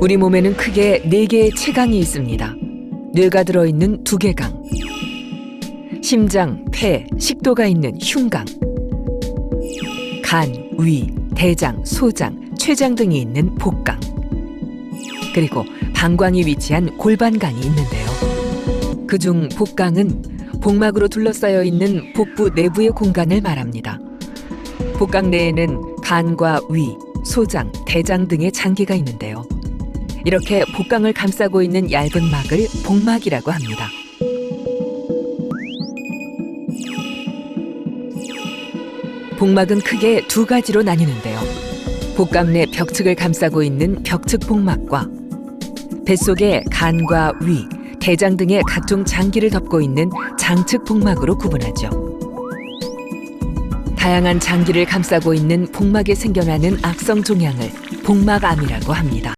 우리 몸에는 크게 네 개의 체강이 있습니다. 뇌가 들어있는 두개강, 심장, 폐, 식도가 있는 흉강, 간, 위, 대장, 소장, 췌장 등이 있는 복강, 그리고 방광이 위치한 골반강이 있는데요. 그중 복강은 복막으로 둘러싸여 있는 복부 내부의 공간을 말합니다. 복강 내에는 간과 위, 소장, 대장 등의 장기가 있는데요. 이렇게 복강을 감싸고 있는 얇은 막을 복막이라고 합니다. 복막은 크게 두 가지로 나뉘는데요. 복강 내 벽측을 감싸고 있는 벽측 복막과 뱃속에 간과 위, 대장 등의 각종 장기를 덮고 있는 장측 복막으로 구분하죠. 다양한 장기를 감싸고 있는 복막에 생겨나는 악성 종양을 복막암이라고 합니다.